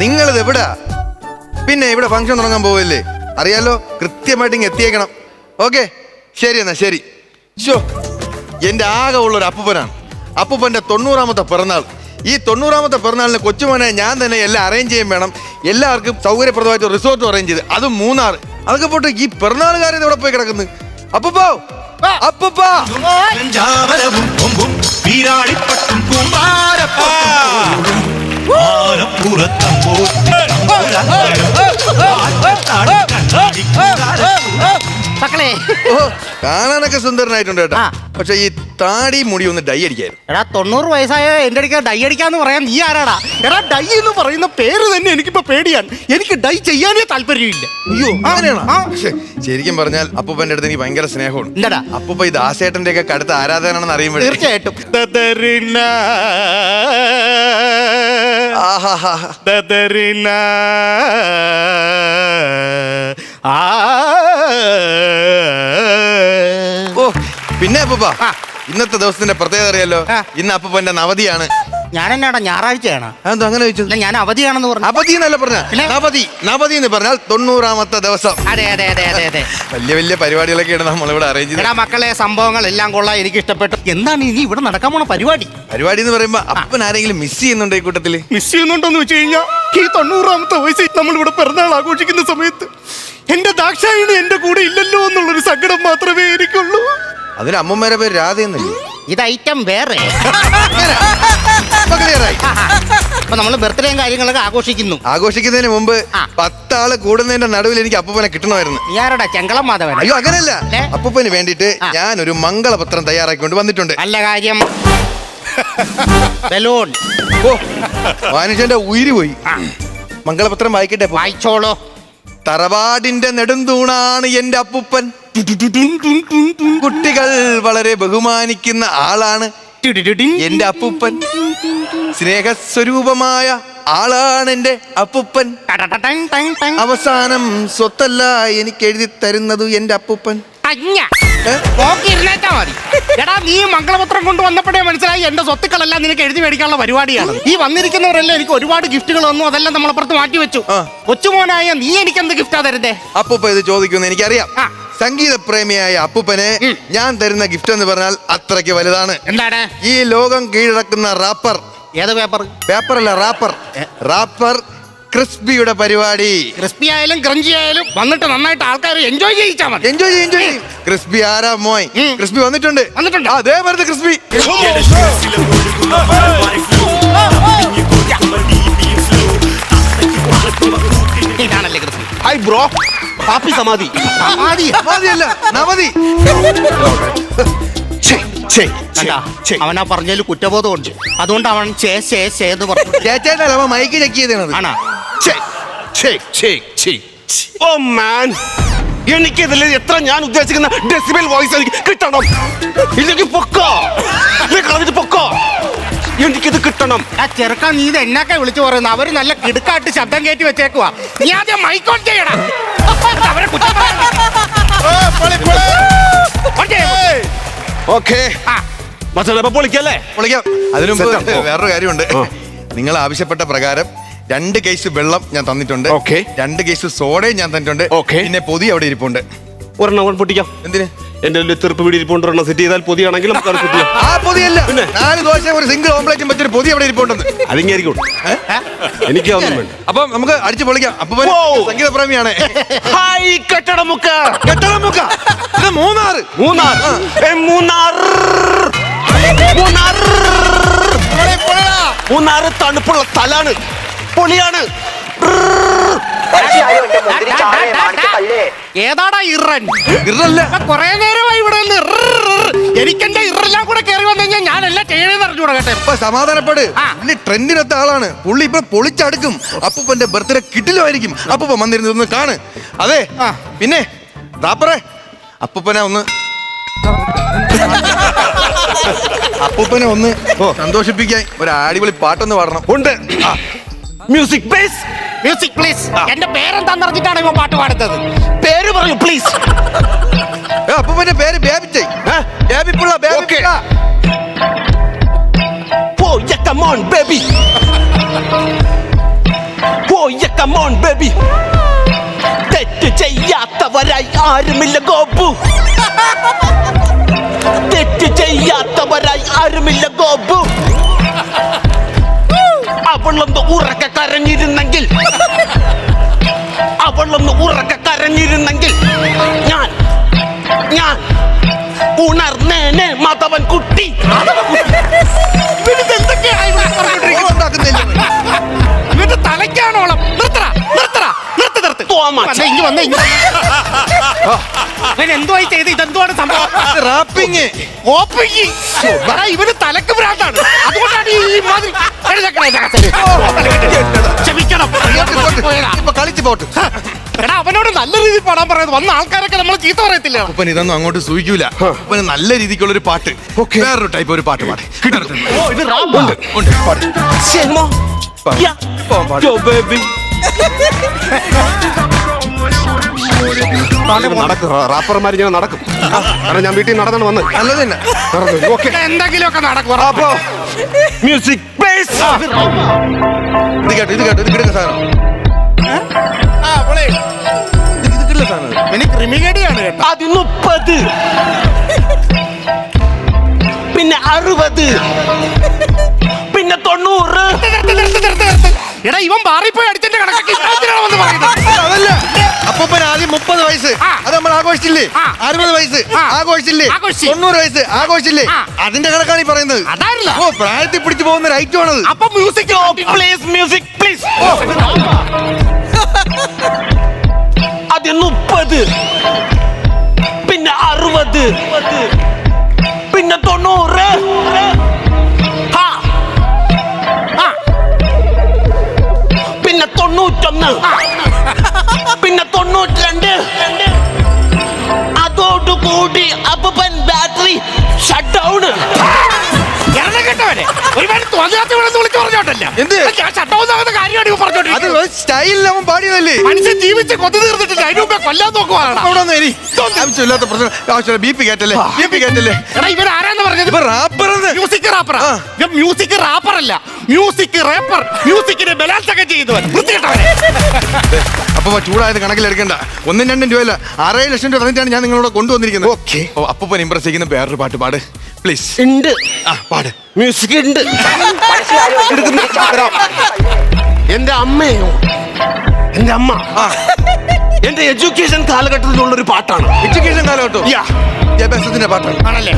നിങ്ങളിത് എവിടാ? പിന്നെ ഇവിടെ ഫംഗ്ഷൻ തുടങ്ങാൻ പോവില്ലേ? അറിയാലോ കൃത്യമായിട്ട് ഇങ്ങ് എത്തിയേക്കണം. ഓക്കെ ശരി എന്നാ ശരി. ഷോ എന്റെ ആകെ ഉള്ളൊരു അപ്പൂപ്പനാണ്. അപ്പൂപ്പന്റെ തൊണ്ണൂറാമത്തെ പിറന്നാൾ. ഈ തൊണ്ണൂറാമത്തെ പിറന്നാളിന് കൊച്ചുമോനെ ഞാൻ തന്നെ എല്ലാം അറേഞ്ച് ചെയ്യാൻ വേണം. എല്ലാവർക്കും സൗകര്യപ്രദമായിട്ട് റിസോർട്ട് അറേഞ്ച് ചെയ്ത്. അതും മൂന്നാർ. അതൊക്കെ പോട്ട് ഈ പിറന്നാളുകാരൻ ഇവിടെ പോയി കിടക്കുന്നു? അപ്പൂപ്പോ അപ്പൂപ്പാ. പഞ്ചാമരവും കൊമ്പും വീരാളിപ്പട്ടും മക്കളെ. ഓ കാണാനൊക്കെ സുന്ദരനായിട്ടുണ്ട് കേട്ടോ. ആ. പക്ഷെ ഈ താടി മുടി ഒന്ന് ഡൈ അടിക്കായിരുന്നു. എടാ തൊണ്ണൂറ് വയസ്സായ എന്റെ അടുക്ക ഡൈ അടിക്കാന്ന് പറയാൻ നീ ആരാടാ? എടാ ഡൈ എന്ന് പറയുന്ന പേര് തന്നെ എനിക്കിപ്പോ പേടിയാണ്. എനിക്ക് ഡൈ ചെയ്യാനേ താല്പര്യമില്ല. അയ്യോ അങ്ങനെയാണോ. ശ്ശെ, ശരിക്കും പറഞ്ഞാൽ അപ്പൂപ്പന്റെ അടുത്ത് എനിക്ക് ഭയങ്കര സ്നേഹമാണ്. എന്താടാ? അപ്പൂപ്പ ഈ ദാസേട്ടന്റെ ഒക്കെ കടുത്ത ആരാധനാണെന്ന് അറിയുമ്പോഴേ തീർച്ചയായിട്ടും. ആഹാഹാ. ആ. ഓ പിന്നെ അപ്പൂപ്പ. ഇന്നത്തെ ദിവസത്തിന്റെ പ്രത്യേകത അറിയാലോ. ഇന്ന് അപ്പൂപ്പന്റെ നവതിയാണ് ഞാൻ എന്നാടാ ഞായറാഴ്ചയാണ്? അതെന്തോ അങ്ങനെ ചോദിച്ചു അല്ല ഞാൻ അവധിയാണെന്ന് പറഞ്ഞു. അവധി എന്നല്ല പറഞ്ഞ പിന്നെ? നവതി നവതി എന്ന് പറഞ്ഞാൽ തൊണ്ണൂറാമത്തെ ദിവസം. അതെ അതെ അതെ അതെ അതെ. വലിയ വലിയ പരിപാടികളൊക്കെയാണ് നമ്മളിവിടെ അറേഞ്ച് ചെയ്തത്. എടാ മക്കളെ സംഭവങ്ങൾ എല്ലാം കൊള്ളാം. എനിക്ക് ഇഷ്ടപ്പെട്ടു എന്താണ് ഇനി ഇവിടെ നടക്കാൻ പോണ പരിപാടി? പരിപാടി എന്ന് പറയുമ്പോ അപ്പൻ ആരെങ്കിലും മിസ് ചെയ്യുന്നുണ്ടോ ഈ കൂട്ടത്തിൽ? മിസ് ചെയ്യുന്നുണ്ടോന്ന് വെച്ച് കഴിഞ്ഞാൽ ഈ തൊണ്ണൂറാമത്തെ വയസ്സിൽ നമ്മൾ ഇവിടെ പിറന്നാൾ ആഘോഷിക്കുന്ന സമയത്ത് എന്റെ ദാക്ഷായണി എന്റെ കൂടെ ഇല്ലല്ലോ എന്നുള്ളൊരു സങ്കടം മാത്രമേ എനിക്കുള്ളൂ. അതിന് അമ്മമ്മേരെ പേര് രാധയെന്നല്ലേ ഇത് ഐറ്റം വേറെ. അപ്പൊ നമ്മൾ ബർത്ത്ഡേയും കാര്യങ്ങളൊക്കെ ആഘോഷിക്കുന്നു. ആഘോഷിക്കുന്നതിന് മുമ്പ് ആ. പത്താൾ കൂടുന്നതിന്റെ നടുവിൽ എനിക്ക് അപ്പൂപ്പനെ കിട്ടണമായിരുന്നു. നീ ആരടാ ചെങ്കളം മാധവൻ അയ്യോ അങ്ങനെയല്ല ഏ? അപ്പൂപ്പന് വേണ്ടിയിട്ട് ആ. ഞാനൊരു മംഗളപത്രം തയ്യാറാക്കിക്കൊണ്ട് വന്നിട്ടുണ്ട്. നല്ല കാര്യം. ബലൂൺ. ഓ മനുഷ്യന്റെ ഉയിര് പോയി. മംഗളപത്രം വായിക്കട്ടെ വായിച്ചോളൂ. തറവാടിന്റെ നെടുന്തൂണാണ് എന്റെ അപ്പൂപ്പൻ. കുട്ടികൾ വളരെ ബഹുമാനിക്കുന്ന ആളാണ് എന്റെ അപ്പൂപ്പൻ. സ്നേഹസ്വരൂപമായ ആളാണ് എന്റെ അപ്പൂപ്പൻ. അവസാനം സ്വത്തല്ല എനിക്ക് എഴുതി തരുന്നത് എന്റെ അപ്പൂപ്പൻ. അഞ്ഞ. ഏ? നോക്കി ഇരുന്നേറ്റാ മതി. എടാ നീ മംഗളപത്രം കൊണ്ട് വന്നപ്പോഴേ മനസ്സിലായി എന്റെ സ്വത്തുക്കളെല്ലാം നിനക്ക് എഴുതി മേടിക്കാനുള്ള പരിപാടിയാണ്. ഈ വന്നിരിക്കുന്നവരെല്ലാം എനിക്ക് ഒരുപാട് ഗിഫ്റ്റുകൾ വന്നു അതെല്ലാം നമ്മളപ്പുറത്ത് മാറ്റി വെച്ചു. കൊച്ചുമോനായ നീ എനിക്ക് എന്ത് ഗിഫ്റ്റാ തരുന്നേ? അപ്പൂപ്പ ഇത് ചോദിക്കുന്നു എനിക്കറിയാം. സംഗീത പ്രേമിയായ അപ്പൂപ്പനെ ഞാൻ തരുന്ന ഗിഫ്റ്റ് എന്ന് പറഞ്ഞാൽ അത്രയ്ക്ക് വലുതാണ്. എന്താണ് ഈ ലോകം കീഴടക്കുന്ന റാപ്പർ. ഏത് പേപ്പർ? പേപ്പർ അല്ല റാപ്പർ റാപ്പർ ക്രിസ്പിയുടെ പരിപാടി. ക്രിസ്പി ആയാലും ക്രഞ്ചി ആയാലും വന്നിട്ട് നന്നായിട്ട് ആൾക്കാർ എൻജോയ് ചെയ്യിച്ചാൽ മതി. എൻജോയ് ചെയ്യും എൻജോയ് ചെയ്യും. ക്രിസ്പി ആരാ മോയ്? ഉം. ക്രിസ്പി വന്നിട്ടുണ്ട്. വന്നിട്ടുണ്ട്. ആ, ദേ വരുന്നത് ക്രിസ്പി. ഇതാണല്ലേ ക്രിസ്പി. Hi bro. പാപ്പി സമാധി. ആടി മതിയല്ല നവതി ഛേ, ഛേ, ഛേ, കണ്ടാ ഛേ. അവനാ പറഞ്ഞതിൽ കുറ്റബോധമുണ്ട്. അതുകൊണ്ട് അവൻ ചേ ചേ ചേ എന്ന് പറഞ്ഞു. ചേച്ചേട്ടല്ല അവൻ മൈക്ക് ചെക്ക് ചെയ്തത് ആണാ. ഓ മാൻ. എനിക്ക് ഇതിൽ എത്ര ഞാൻ ഉദ്ദേശിക്കുന്ന ഡെസിബൽ വോയിസ് എനിക്ക് കിട്ടണം. ഇല്ലെങ്കിൽ പൊക്കോ. കളഞ്ഞിട്ട് പൊക്കോ. എനിക്കിത് കിട്ടണം. ആ ചെറുക്കാൻ നീ ഇത് എന്നൊക്കെ വിളിച്ചു പറയുന്നു. അവർ നല്ല കിടുക്കായിട്ട് ശബ്ദം കയറ്റി വെച്ചേക്കുവാ. നീ ആദ്യം മൈക്കോൺ ചെയ്യടാ. അവരെ. ഓക്കെ. പൊളിക്കല്ലേ? പൊളിക്കാം. അതിനു വേറൊരു കാര്യമുണ്ട്. നിങ്ങൾ ആവശ്യപ്പെട്ട പ്രകാരം രണ്ട് കേസ് വെള്ളം ഞാൻ തന്നിട്ടുണ്ട്. Okay. രണ്ട് കേസ് സോഡയും ഞാൻ തന്നിട്ടുണ്ട്. Okay. പിന്നെ പൊതി അവിടെ ഇരിപ്പുണ്ട്. ഒരെണ്ണം പൊട്ടിക്കാം. എന്തിന്? എന്റെ വലിയ തീർപ്പ് വീട് ഇരിപ്പുണ്ട്. ഒരെണ്ണം സെറ്റ് ചെയ്താൽ പൊതിയാണെങ്കിൽ നമുക്ക് അത് സെറ്റ് ചെയ്യാം ആ പൊതിയല്ല. നാല് ദോശ ഒരു സിംഗിൾ ഓംപ്ലേറ്റും വെച്ചൊരു പൊതി അവിടെ ഇരിപ്പുണ്ടെന്ന്. അതിങ്ങായിരിക്കും? എനിക്ക് അതൊന്നും വേണ്ട. അപ്പം നമുക്ക് അടിച്ചു പൊളിക്കാം. അപ്പൊ. സംഗീത പ്രേമിയാണ്. ഹായ് കെട്ടടമുക്ക്. ഇത് മൂന്നാറ്. മൂന്നാർ. ഏ, മൂന്നാർ. മൂന്നാർ. മൂന്നാർ തണുപ്പുള്ള സ്ഥലാണ്. പൊളിയാണ്. ഏതാടാ ഇറൻ? കൊറേ നേരമായി ഇവിടെ. എനിക്കെന്റെ ഇറെല്ലാം കൂടെ കയറി വന്നു കഴിഞ്ഞാൽ ഞാനെല്ലാം ചെയ്യണേന്ന് അറിഞ്ഞൂടാ കേട്ടെ? ഇപ്പൊ സമാധാനപ്പെട്. പുള്ളി ട്രെൻഡിനത്തെ ആളാണ്. പുള്ളി ഇപ്പൊ പൊളിച്ചടുക്കും. അപ്പൂപ്പന്റെ ബർത്ത്ഡേ കിട്ടിലുമായിരിക്കും അപ്പൂപ്പ വന്നിരുന്ന് കാണ്. അതെ. പിന്നെ താപ്പറേ അപ്പൂപ്പനെ ഒന്ന്. അപ്പൂപ്പനെ ഒന്ന് സന്തോഷിപ്പിക്കാൻ ഒരു അടിപൊളി പാട്ടൊന്ന് പാടണം. ഉണ്ട്. മ്യൂസിക് പ്ലീസ് മ്യൂസിക് പ്ലീസ് എന്റെ പേരെന്താന്ന് അറിഞ്ഞിട്ടാണ് ഇവൻ പാട്ട് പാടുന്നത്? പേര് പറയൂ പ്ലീസ് അപ്പൊ പിന്നെ പേര് ബേബിച്ചേ. ബേബിപ്പുള്ള ബേബിപ്പുള്ള. Baby yeah, come on, baby. yeah, come on, baby. തെറ്റ് ചെയ്യാത്തവരായി ആരുമില്ല ഗോപു. തെറ്റ് ചെയ്യാത്തവരായി ആരുമില്ല അവളൊന്ന് ഉറക്ക കരഞ്ഞിരുന്നെങ്കിൽ. അവളൊന്ന് ഉറക്ക കരഞ്ഞിരുന്നെങ്കിൽ. ഞാൻ ഞാൻ ഉണർന്നേനെ മാധവൻ കുട്ടി. ഇവന്റെ തലയ്ക്കാണോളം. നിർത്തറ നിർത്തറ നിർത്തി നിർത്തി. തോമാ. വന്നേ, ഇങ്ങ് വന്നേ, ഇങ്ങ് വന്നേ. എന്തോ ചെയ്ത് ഇതെന്തുവാണ് സംഭവം? റാപ്പിങ് ഓപ്പിങ്. ഇവന് തലക്ക് ഭ്രാന്താണ്. അതുകൊണ്ടാണ് ഈ മാതിരി. ക്ഷമിക്കണം. ഇപ്പൊ കളിച്ച് പോട്ട്. എടാ അവനോട് നല്ല രീതിയിൽ പാടാൻ പറയുന്നത് വന്ന ആൾക്കാരൊക്കെ നമ്മൾ ചീത്ത പറയത്തില്ല. അപ്പൻ ഇതൊന്നും അങ്ങോട്ട് സൂചിക്കൂല. അപ്പന് നല്ല രീതിക്കുള്ള ഒരു പാട്ട് വേറൊരു ടൈപ്പ് ഒരു പാട്ട് പാട്. ഓ നടക്കും റാപ്പർമാർ ഇങ്ങനെ നടക്കും. കാരണം ഞാൻ വീട്ടിൽ നടന്നാണ് വന്ന് നല്ലത് തന്നെ. ഓക്കെ. എന്തെങ്കിലുമൊക്കെ നടക്കും അപ്പോ മ്യൂസിക് ഇത് കേട്ടോ ഇത് കേട്ടോ ഇത് കിടക്കുന്ന സാധനം. ഇത് ഇത് കിട്ടുന്ന സാധനം. ഇത്. ഇവന് ക്രിമികേടിയാണ് കേട്ടോ. ആദ്യം പിന്നെ അറുപത്. പിന്നെ തൊണ്ണൂറ്. നിർത്ത്, നിർത്ത്, നിർത്ത്, നിർത്ത്. എടാ ഇവൻ പാറിപ്പോയി പോയി അടിച്ചതിന്റെ കണക്കൊക്കെ വന്ന് പറയുന്നത്. അതല്ല. അപ്പൂപ്പൻ ആദ്യം മുപ്പത് വയസ്സ്. ആ. അത് നമ്മൾ ആഘോഷിച്ചില്ലേ? ആ. അറുപത് വയസ്സ്. ആ. ആഘോഷിച്ചില്ലേ? ആഘോഷിച്ച്. തൊണ്ണൂറ് വയസ്സ്. ആഘോഷിച്ചില്ലേ? ആ. അതിന്റെ കണക്കാണ് ഈ പറയുന്നത്. അതല്ല ഓ പ്രായത്തിൽ പിടിച്ചു പോകുന്ന ഒരു ഐറ്റം ആണത്. അപ്പൊ മ്യൂസിക് പ്ലീസ് മ്യൂസിക് പ്ലീസ് ആദ്യം മുപ്പത്. പിന്നെ അറുപത്. തൊണ്ണൂറ്റൊന്ന്. പിന്നെ തൊണ്ണൂറ്റി രണ്ട് അതോടുകൂടി അപ്പൻ ബാറ്ററി ഷട്ട് ഡൗൺ ഒരുപാട് തോന്നാത്ത വിളിച്ചു പറഞ്ഞോട്ടല്ല എന്ത്? ഷട്ട് ഇവ അത് പറഞ്ഞോണ്ടിരിക്കുന്നത് സ്റ്റൈലിൽ അവൻ പാടിയതല്ലേ? മനുഷ്യൻ ജീവിച്ച് കൊതു തീർന്നിട്ടില്ല. അതിന് മുമ്പേ കൊല്ലാൻ നോക്കുവാണ് അവിടെ വന്ന് എരി. ആവശ്യമില്ലാത്ത പ്രശ്നം. ആവശ്യമില്ല ബി പി കയറ്റല്ലേ ബി പി കയറ്റല്ലേ എടാ ഇവൻ ആരാന്ന് പറഞ്ഞത്? ഇപ്പൊ റാപ്പർ മ്യൂസിക് റാപ്പർ. ഇവൻ മ്യൂസിക് റാപ്പർ അല്ല. മ്യൂസിക് റാപ്പർ മ്യൂസിക്കിനെ ബലാത്സംഗം ചെയ്തവൻ വൃത്തികെട്ടവനെ. അപ്പൊ ചൂടായത് കണക്കിലെടുക്കണ്ട ഒന്നും രണ്ടും രൂപയല്ല. ആറേഴ് ലക്ഷം രൂപ തന്നിട്ടാണ് ഞാൻ നിങ്ങളോട് കൊണ്ടുവന്നിരിക്കുന്നത്. ഓക്കെ. അപ്പൊ ഇമ്പ്രസ് ചെയ്യുന്ന വേറൊരു പാട്ട് പാട്. പ്ലീസ് ഉണ്ട്. ആ പാട്. മ്യൂസിക് ഉണ്ട്. എന്റെ അമ്മയോ? എന്റെ അമ്മ? എന്റെ എഡ്യൂക്കേഷൻ കാലഘട്ടത്തിലുള്ള ഒരു പാട്ടാണ്. എഡ്യൂക്കേഷൻ കാലഘട്ടം. വിദ്യാഭ്യാസത്തിന്റെ പാട്ടാണ്. ആണല്ലേ?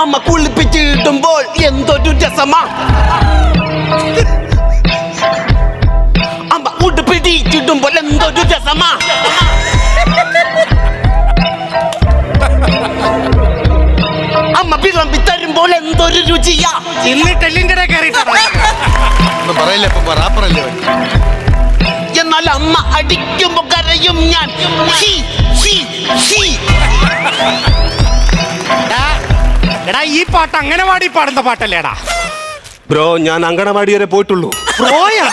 അമ്മ. കുളിപ്പിച്ചിടുമ്പോൾ എന്തൊരു രസമാ. അമ്മ ഉടുപ്പിടിച്ചിടുമ്പോൾ എന്തൊരു രസമാ. അമ്മ വിളമ്പി തരുമ്പോൾ എന്തൊരു രുചിയാ. ഇന്ന് ടെല്ലിന്റെ കയറിയിട്ടാണ് പറയില്ല ഇപ്പൊ റാപ്പറല്ലേ അവൻ. എന്നാൽ അമ്മ അടിക്കുമ്പോ കരയും ഞാൻ. ഹീ, ഹീ, ഹീ. എടാ, എടാ ഈ പാട്ട് അംഗനവാടി പാടുന്ന പാട്ടല്ലേടാ? ബ്രോ ഞാൻ അങ്കണവാടി വരെ പോയിട്ടുള്ളൂ. പ്രോയാ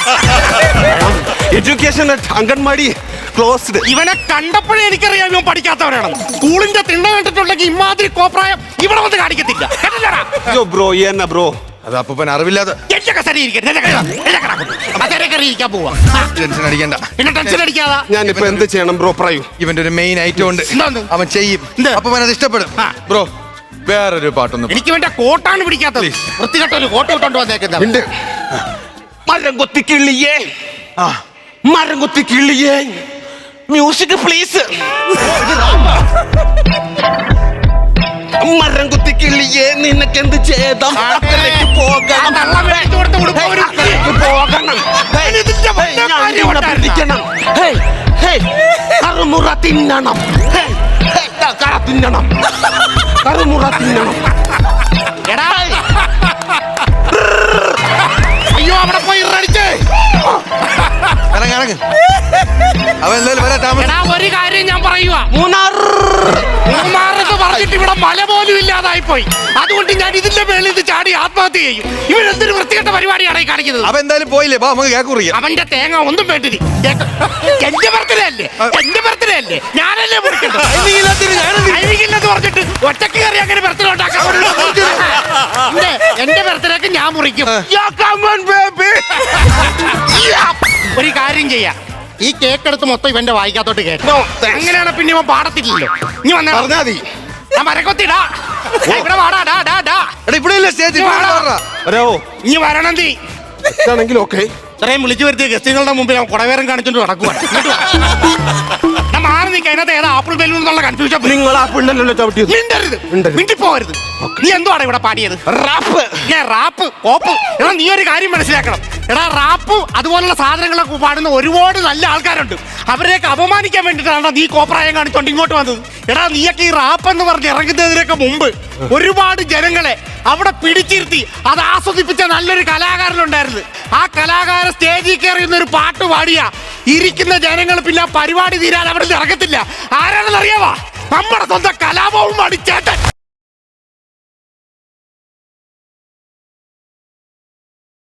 എഡ്യൂക്കേഷൻ അങ്കൺവാടി ക്ലോസ്ഡ് ഇവനെ കണ്ടപ്പോഴേ എനിക്കറിയാം ഇവൻ പഠിക്കാത്തവനാണെന്ന് സ്കൂളിന്റെ തിണ്ണ കണ്ടിട്ടുണ്ടെങ്കിൽ ഇമാതിരി കോപ്രായം ഇവിടെ വന്ന് കാണിക്കത്തില്ല. കേട്ടില്ലടാ? അയ്യോ ബ്രോ എന്നാ ബ്രോ? അത് അപ്പൂപ്പൻ അറിവില്ലാതെ ടെൻഷൻ അടിക്കണ്ട. പിന്നെ ടെൻഷൻ അടിക്കാതാ? ഞാൻ ഇപ്പൊ എന്ത് ചെയ്യണം ബ്രോ? പറയൂ. ഇവന്റെ ഒരു മെയിൻ ഐറ്റം ഉണ്ട്. എന്താണ്? അവൻ ചെയ്യും. എന്ത്? അപ്പൂപ്പൻ അത് ഇഷ്ടപ്പെടും. ആ. ബ്രോ വേറൊരു പാട്ടൊന്നും എനിക്ക് വേണ്ട കോട്ടാണ് പിടിക്കാത്തത്. Please. വൃത്തികെട്ട ഒരു കോട്ട് ഇട്ടോണ്ട് വന്നേക്കുന്നത് ഉണ്ട് മരം കൊത്തി കിള്ളിയേ. ആ. മരം കൊത്തി കിള്ളിയേ. മ്യൂസിക് പ്ലീസ് മരം കുത്തി കിളിയെ നിനക്കെന്ത് ചേതം അക്കരയ്ക്ക് പോകണം. അക്കരയ്ക്ക് പോകണം. ഞാൻ? പിടിക്കണം. കറുമുറ തിന്നണം. ഹേയ്, ഹേയ്, ദാ കറ തിന്നണം. കറുമുറ തിന്നണം. എടാ. അയ്യോ അവിടെ പോയി ഇറടിച്ചേ. ഇറങ്ങ ഇറങ്ങ്. അവൻ എന്തായാലും താമസം ഒരു കാര്യം ഞാൻ പറയുക മൂന്നാർ പോയി. അതുകൊണ്ട് ഞാൻ ഇതിന്റെ മേളിൽ ഇത് ചാടി ആത്മഹത്യ ചെയ്യും. ഇവരെന്തൊരു വൃത്തികെട്ട പരിപാടിയാണ് ഈ കാണിക്കുന്നത്? അവൻ എന്തായാലും പോയില്ലേ? ബാ നമുക്ക് കേക്ക് അവന്റെ തേങ്ങ ഒന്നും വേണ്ടി എന്റെ ബർത്ത്ഡേ അല്ലേ? എന്റെ ബർത്ത്ഡേ അല്ലേ? ഞാനല്ലേ മുറിക്കണ്ടത്? പറഞ്ഞിട്ട് ഒറ്റയ്ക്ക് കയറി അങ്ങനെ ബർത്ത്ഡേ ഉണ്ടാക്കാൻ എന്റെ- ബർത്ത്ഡേക്ക് ഞാൻ മുറിക്കും. ഒരു കാര്യം ചെയ്യാം. ഈ കേക്ക് എടുത്ത് മൊത്തം ഇവന്റെ വായിക്കാത്തോട്ട് കേട്ടോ എങ്ങനെയാണ് അങ്ങനെയാണ് പിന്നെ ഇവൻ പാടത്തില്ലല്ലോ. ഇനി വന്നാ പറഞ്ഞാ മതി. ഞാൻ മരക്കൊത്തിടാ ഇവിടെ വാടാ ഡാ ഡാ ഡാ. എടാ ഇവിടെ ഇല്ല സ്റ്റേജ് ഇവിടെ വരാ. വരാവോ ഇനി വരണം നീ. ഇതാണെങ്കിൽ ഓക്കെ. ഇത്രയും വിളിച്ചു വരുത്തിയ ഗസ്റ്റുകളുടെ മുമ്പിൽ കുടവേരം കാണിച്ചോണ്ട് നടക്കുവാണ് മാറി നിൽക്കുക അതിനകത്ത് ഏതാ ആപ്പിൾ എന്നുള്ള കൺഫ്യൂഷൻ നിങ്ങൾ ആ ചവിട്ടിയത്? മിണ്ടരുത്. നീ എന്തുവാണ് ഇവിടെ പാടിയത്? റാപ്പ്. ഞാൻ റാപ്പ്. കോപ്പ്. എടാ നീ ഒരു കാര്യം മനസ്സിലാക്കണം. എടാ റാപ്പ് അതുപോലുള്ള സാധനങ്ങളൊക്കെ പാടുന്ന ഒരുപാട് നല്ല ആൾക്കാരുണ്ട്. അവരെയൊക്കെ അപമാനിക്കാൻ വേണ്ടിയിട്ടാണ് നീ കോപ്രായം കാണിച്ചോണ്ട് ഇങ്ങോട്ട് വന്നത്? എടാ നീയൊക്കെ ഈ റാപ്പ് എന്ന് പറഞ്ഞ് ഇറങ്ങുന്നതിനൊക്കെ മുമ്പ് ഒരുപാട് ജനങ്ങളെ അവിടെ പിടിച്ചിരുത്തി അത് ആസ്വദിപ്പിച്ച നല്ലൊരു കലാകാരനുണ്ടായിരുന്നു. ആ കലാകാരൻ സ്റ്റേജിൽ കയറി ഒരു പാട്ട് പാടിയ. ഇരിക്കുന്ന ജനങ്ങൾ പിന്നെ പരിപാടി തീരാൻ അവിടെ ഇറങ്ങത്തില്ല. ആരാണെന്ന് അറിയാവാ നമ്മുടെ സ്വന്തം കലാപവും അടിച്ചേട്ടൻ.